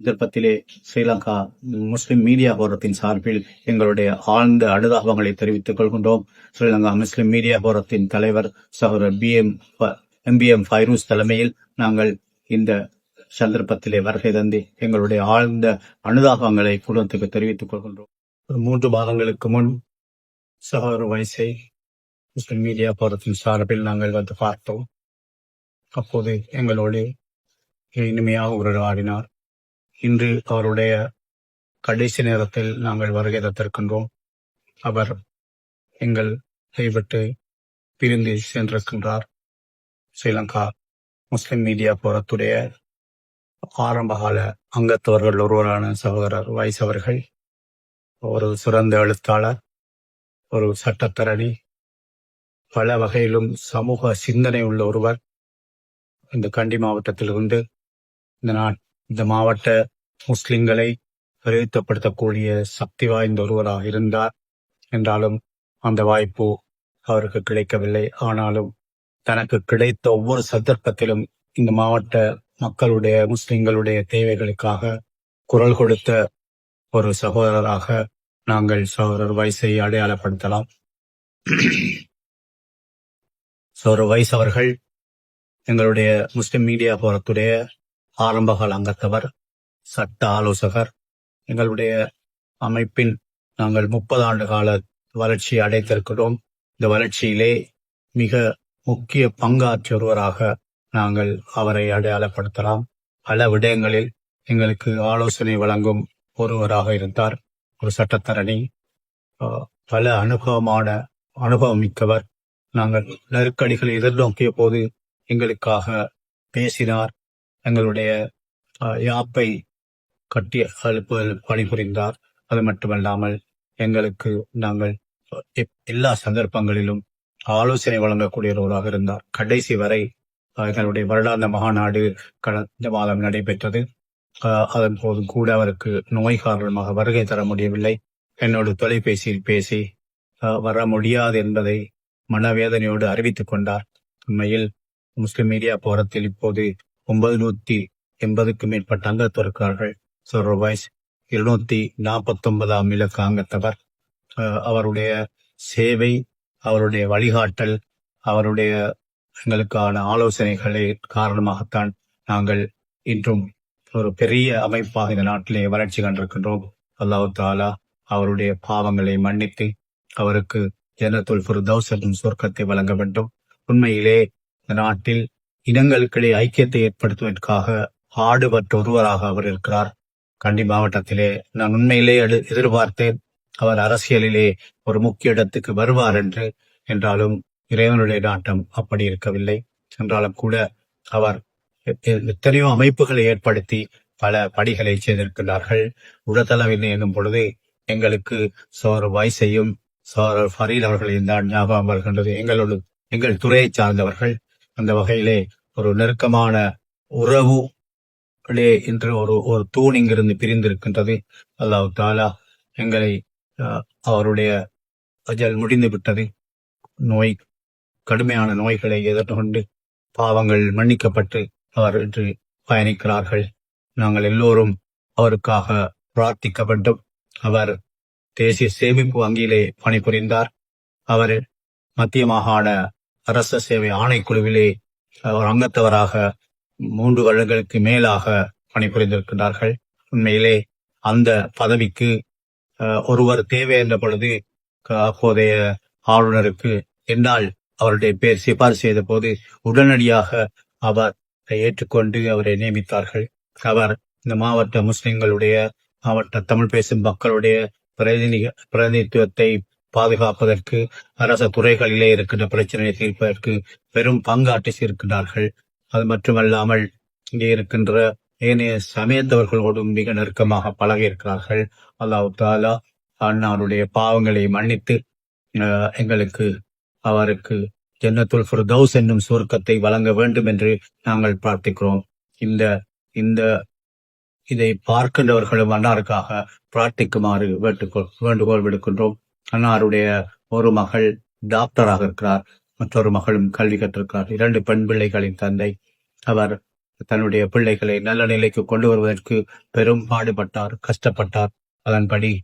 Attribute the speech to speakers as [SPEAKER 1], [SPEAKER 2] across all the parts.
[SPEAKER 1] சந்தர்ப்பத்திலே ஸ்ரீலங்கா முஸ்லிம் மீடியா போரத்தின் சார்பில் எங்களுடைய ஆழ்ந்த அனுதாபங்களை தெரிவித்துக் கொள்கின்றோம். ஸ்ரீலங்கா முஸ்லிம் மீடியா போரத்தின் தலைவர் சகோதரர் P M M P M Fairooz தலைமையில் நாங்கள் இந்த சந்தர்ப்பத்திலே வருகை தந்து எங்களுடைய ஆழ்ந்த அனுதாபங்களை குடும்பத்துக்கு தெரிவித்துக் கொள்கின்றோம். மூன்று மாதங்களுக்கு முன் சகோதரர் வயசை முஸ்லிம் மீடியா போரத்தின் சார்பில் நாங்கள் வந்து பார்த்தோம். அப்போது எங்களோடு இனிமையாக உரையாடினார். இன்று அவருடைய கடைசி நேரத்தில் நாங்கள் வருகை தத்திருக்கின்றோம் அவர் எங்கள் கைவிட்டு பிரிந்து சென்றிருக்கின்றார். ஸ்ரீலங்கா முஸ்லிம் மீடியா போரத்துடைய ஆரம்பகால அங்கத்தவர்கள் ஒருவரான சகோதரர் வைஸ் அவர்கள் ஒரு சிறந்த எழுத்தாளர் ஒரு சட்டத்தரணி பல வகையிலும் சமூக சிந்தனை உள்ள ஒருவர். இந்த கண்டி மாவட்டத்திலிருந்து இந்த நாட் இந்த மாவட்ட முஸ்லிம்களை பிரதித்தப்படுத்தக்கூடிய சக்தி வாய்ந்த ஒருவராக இருந்தார். என்றாலும் அந்த வாய்ப்பு அவருக்கு கிடைக்கவில்லை. ஆனாலும் தனக்கு கிடைத்த ஒவ்வொரு சந்தர்ப்பத்திலும் இந்த மாவட்ட மக்களுடைய முஸ்லிம்களுடைய தேவைகளுக்காக குரல் கொடுத்த ஒரு சகோதரராக நாங்கள் சகோதரர் வயசை அடையாளப்படுத்தலாம். சகோதரர் வயசு அவர்கள் எங்களுடைய முஸ்லிம் மீடியா போரத்துடைய ஆரம்பகால அங்கத்தவர் சட்ட ஆலோசகர். எங்களுடைய அமைப்பின் நாங்கள் முப்பது ஆண்டு கால வளர்ச்சி அடைத்திருக்கிறோம் இந்த வளர்ச்சியிலே மிக முக்கிய பங்காற்றிய ஒருவராக நாங்கள் அவரை அடையாளப்படுத்தலாம். பல விடயங்களில் எங்களுக்கு ஆலோசனை வழங்கும் ஒருவராக இருந்தார். ஒரு சட்டத்தரணி. பல அனுபவமான அனுபவம் மிக்கவர் நாங்கள் நெருக்கடிகளை எதிர்நோக்கிய போது எங்களுக்காக பேசினார். எங்களுடைய யாப்பை கட்டி அழுப்புதல் பணிபுரிந்தார். அது மட்டுமல்லாமல் எங்களுக்கு நாங்கள் எப்- எல்லா சந்தர்ப்பங்களிலும் ஆலோசனை வழங்கக்கூடியவராக இருந்தார். கடைசி வரை எங்களுடைய வருடாந்த மகாநாடு கடந்த மாதம் நடைபெற்றது. அதன் போதும் கூட அவருக்கு நோய் காரணமாக வருகை தர முடியவில்லை. என்னோடு தொலைபேசியில் பேசி அஹ், வர முடியாது என்பதை மனவேதனையோடு அறிவித்துக் கொண்டார். உண்மையில் முஸ்லிம் மீடியா போரத்தில் இப்போது ஒன்பது நூத்தி எண்பதுக்கு மேற்பட்ட அங்கத்தவர் இருக்கிறார்கள் ஸோ இருநூத்தி நாற்பத்தி ஒன்பதாம் இலக்க அங்கத்தவர் அஹ், அவருடைய சேவை அவருடைய வழிகாட்டல் அவருடைய எங்களுக்கான ஆலோசனைகளை காரணமாகத்தான் நாங்கள் இன்றும் ஒரு பெரிய அமைப்பாக இந்த நாட்டிலே வளர்ச்சி கண்டிருக்கின்றோம். அல்லாஹு தாலா அவருடைய பாவங்களை மன்னித்து அவருக்கு ஜனத்துல் ஃபிர்தௌஸ் சொர்க்கத்தை வழங்க வேண்டும். உண்மையிலே இந்த நாட்டில் இனங்களுக்கிடையே ஐக்கியத்தை ஏற்படுத்துவதற்காக ஆடுபட்ட ஒருவராக அவர் இருக்கிறார். கண்டி மாவட்டத்திலே நான் உண்மையிலே எதிர்பார்த்தேன். அவர் அரசியலிலே ஒரு முக்கிய இடத்துக்கு வருவார் என்று என்றாலும் இறைவனுடைய நாட்டம் அப்படி இருக்கவில்லை. என்றாலும் கூட அவர் எத்தனையோ அமைப்புகளை ஏற்படுத்தி பல படிகளை செய்திருக்கிறார்கள். உடத்தளவில் எனும் பொழுது எங்களுக்கு சோர் வயசையும் சோர் ஃபரீல் அவர்களையும் தான் ஞாபகம் வருகின்றது. எங்களோடு எங்கள் துறையை சார்ந்தவர்கள் அந்த வகையிலே ஒரு நெருக்கமான உறவு இன்று ஒரு ஒரு தூண் இங்கிருந்து பிரிந்திருக்கின்றது. அல்லாஹ் தாலா எங்களை அவருடைய அஜல் முடிந்து விட்டது. நோய் கடுமையான நோய்களை எதிர்கொண்டு பாவங்கள் மன்னிக்கப்பட்டு அவர் இன்று பயணிக்கிறார்கள். நாங்கள் எல்லோரும் அவருக்காக பிரார்த்திக்க வேண்டும். அவர் தேசிய சேமிப்பு வங்கியிலே பணிபுரிந்தார். அவர் மத்திய மாகாண அரச சேவை ஆணைக்குழுவிலே ஒரு அங்கத்தவராக மூன்று வருடங்களுக்கு மேலாக பணிபுரிந்திருக்கிறார்கள் உண்மையிலே அந்த பதவிக்கு அஹ், ஒருவர் தேவை என்ற பொழுது அப்போதைய ஆளுநருக்கு என்னால் அவருடைய பேர் சிபாரிசு செய்த போது உடனடியாக அவர் ஏற்றுக்கொண்டு அவரை நியமித்தார்கள். அவர் இந்த மாவட்ட முஸ்லிம்களுடைய மாவட்ட தமிழ் பேசும் மக்களுடைய பிரதிநிதி பிரதிநிதித்துவத்தை பாதுகாப்பதற்கு அரச துறைகளிலே இருக்கின்ற பிரச்சனையை தீர்ப்பதற்கு பெரும் பங்காற்றி இருக்கிறார்கள் அது மட்டுமல்லாமல் இங்கே இருக்கின்ற ஏனைய சமயத்தவர்களோடும் மிக நெருக்கமாக பழகி இருக்கிறார்கள். அல்லாஹ் தாலா அன்னாருடைய பாவங்களை மன்னித்து எங்களுக்கு அவருக்கு ஜன்னத்துல் ஃபுர்தௌஸ் என்னும் சுருக்கத்தை வழங்க வேண்டும் என்று நாங்கள் பிரார்த்திக்கிறோம். இந்த இந்த இதை பார்க்கின்றவர்களும் அன்னாருக்காக பிரார்த்திக்குமாறு வேண்டுகோள் வேண்டுகோள் விடுக்கின்றோம். அன்னாருடைய ஒரு மகள் டாக்டராக இருக்கிறார். மற்றொரு மகளும் கல்வி கற்றிருக்கிறார். இரண்டு பெண் பிள்ளைகளின் தந்தை. அவர் தன்னுடைய பிள்ளைகளை நல்ல நிலைக்கு கொண்டு வருவதற்கு பெரும் பாடுபட்டார் கஷ்டப்பட்டார். அதன்படி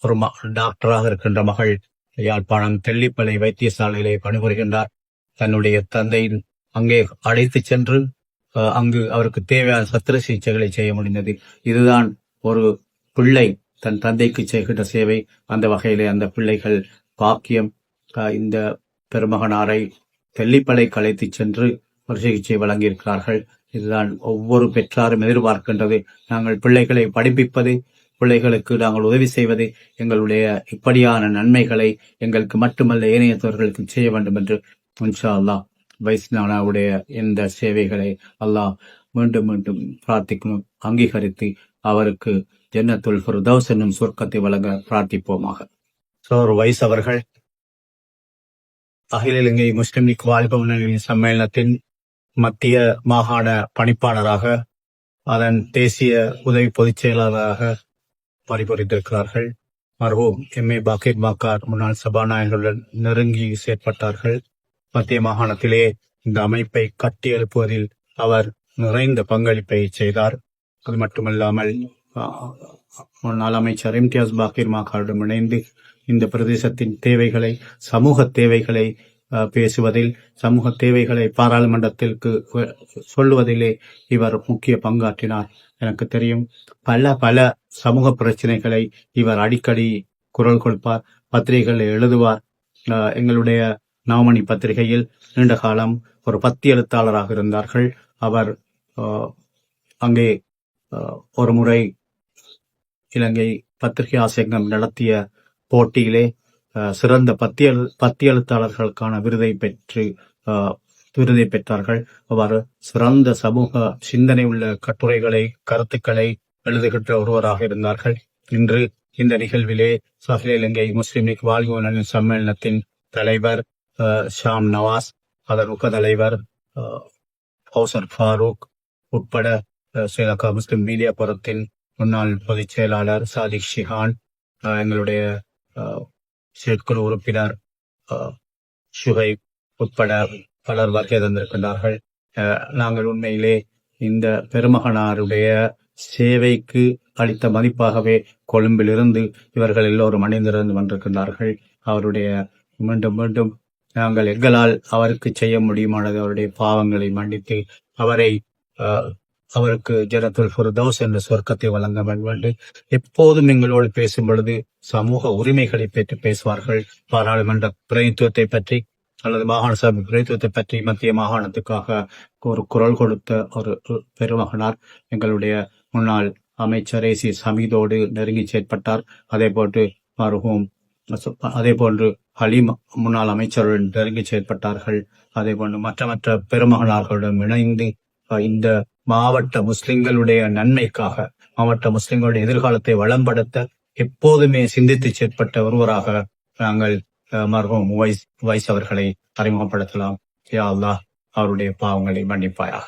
[SPEAKER 1] ஒரு ம- டாக்டராக இருக்கின்ற மகள் யாழ்ப்பாணம் தெல்லிப்பளை வைத்தியசாலையிலே பணிபுரிகின்றார். தன்னுடைய தந்தையின் அங்கே அழைத்து சென்று அங்கு அவருக்கு தேவையான சத்திர சிகிச்சைகளை செய்ய முடிந்தது. இதுதான் ஒரு பிள்ளை தன் தந்தைக்கு செய்கின்ற சேவை அந்த வகையிலே அந்த பிள்ளைகள் பாக்கியம் இந்த பெருமகனாரை தெல்லிப்பளை கலைத்து சென்று ஒரு சிகிச்சை வழங்கியிருக்கிறார்கள். இதுதான் ஒவ்வொரு பெற்றாரும் எதிர்பார்க்கின்றது. நாங்கள் பிள்ளைகளை படிப்பிப்பது பிள்ளைகளுக்கு நாங்கள் உதவி செய்வது எங்களுடைய இப்படியான நன்மைகளை எங்களுக்கு மட்டுமல்ல ஏனையத்தவர்களுக்கு செய்ய வேண்டும் என்று இன்ஷா அல்லாஹ் வைஸ்நானாவுடைய இந்த சேவைகளை அல்லாஹ் மீண்டும் மீண்டும் பிரார்த்திக்கும் அங்கீகரித்து அவருக்கு ஜன்னத்துல் ஃபிர்தௌஸ் என்னும் சொர்க்கத்தை வழங்க பிரார்த்திப்போமாக. சோர் வைஸ் அவர்கள் அகில இலங்கை முஸ்லிம் லீக் வாலிப சம்மேளனத்தின் மத்திய மாகாண பணிப்பாளராக அதன் தேசிய உதவி பொதுச் செயலாளராக பணிபுரிந்திருக்கிறார்கள். மர்ஹூம் எம். ஏ. பாக்கீர் பாக்கார் முன்னாள் சபாநாயகருடன் நெருங்கி செயற்பட்டார்கள். மத்திய மாகாணத்திலே இந்த அமைப்பை கட்டியெழுப்புவதில் அவர் நிறைந்த பங்களிப்பை செய்தார். அது மட்டுமல்லாமல் முன்னாள் அமைச்சர் இம்தியாஸ் பாக்கீர் மாக்காருடன் இணைந்து இந்த பிரதேசத்தின் தேவைகளை சமூக தேவைகளை பேசுவதில் சமூக தேவைகளை பாராளுமன்றத்திற்கு சொல்லுவதிலே இவர் முக்கிய பங்காற்றினார். எனக்கு தெரியும் பல பல சமூக பிரச்சனைகளை இவர் அடிக்கடி குரல் கொடுப்பார் பத்திரிகைகளை எழுதுவார். எங்களுடைய நவமணி பத்திரிகையில் நீண்ட காலம் ஒரு பத்தி எழுத்தாளராக இருந்தார்கள். அவர் அங்கே ஒரு முறை இலங்கை பத்திரிகை ஆசியங்கம் நடத்திய போட்டியிலே ஆஹ், சிறந்த பத்தியல் பத்தியெழுத்தாளர்களுக்கான விருதை பெற்று ஆஹ், விருதை பெற்றார்கள். அவர் சிறந்த சமூக சிந்தனை உள்ள கட்டுரைகளை கருத்துக்களை எழுதுகின்ற ஒருவராக இருந்தார்கள். இன்று இந்த நிகழ்விலே சகல இலங்கை முஸ்லிம் லீக் வாழ்வு சம்மேளனத்தின் தலைவர் ஷாம் நவாஸ் அதன் உப தலைவர் அஹ், ஃபாரூக் உட்பட ஸ்ரீலங்கா முஸ்லிம் மீடியா புறத்தின் முன்னாள் பொதுச் செயலாளர் சாதிக் ஷிஹான் எங்களுடைய செயற்குழு உறுப்பினர் சுகை உட்பட பலர் வருகை தந்திருக்கின்றார்கள். அஹ், நாங்கள் உண்மையிலே இந்த பெருமகனாருடைய சேவைக்கு அளித்த மதிப்பாகவே கொழும்பிலிருந்து இவர்கள் எல்லோரும் அணிந்திருந்து வந்திருக்கின்றார்கள். அவருடைய மீண்டும் மீண்டும் நாங்கள் எங்களால் அவருக்கு செய்ய முடியுமானது அவருடைய பாவங்களை மன்னித்து அவரை அவருக்கு ஜனத்துல் ஃபுர்தௌஸ் என்ற சொர்க்கத்தை வழங்க வேண்டும். எப்போதும் எங்களோடு பேசும் பொழுது சமூக உரிமைகளை பற்றி பேசுவார்கள். பாராளுமன்ற பிரதித்துவத்தை பற்றி அல்லது மாகாண சபை பிரதித்துவத்தை பற்றி மத்திய மாகாணத்துக்காக ஒரு குரல் கொடுத்த ஒரு பெருமகனார் எங்களுடைய முன்னாள் அமைச்சர் ஏ சி நெருங்கி செயற்பட்டார். அதே போன்று மருகும் அதே போன்று ஹலீம் முன்னாள் அமைச்சருடன் நெருங்கி செயற்பட்டார்கள். அதே போன்று மற்ற மற்ற பெருமகனார்களுடன் இணைந்து இந்த மாவட்ட முஸ்லிம்களுடைய நன்மைக்காக மாவட்ட முஸ்லிம்களுடைய எதிர்காலத்தை வளம்படுத்த எப்போதுமே சிந்தித்து செயற்பட்ட ஒருவராக நாங்கள் அஹ், வைஸ் வைஸ் அவர்களை அறிமுகப்படுத்தலாம். யா அல்லாஹ் அவருடைய பாவங்களை மன்னிப்பாயாக.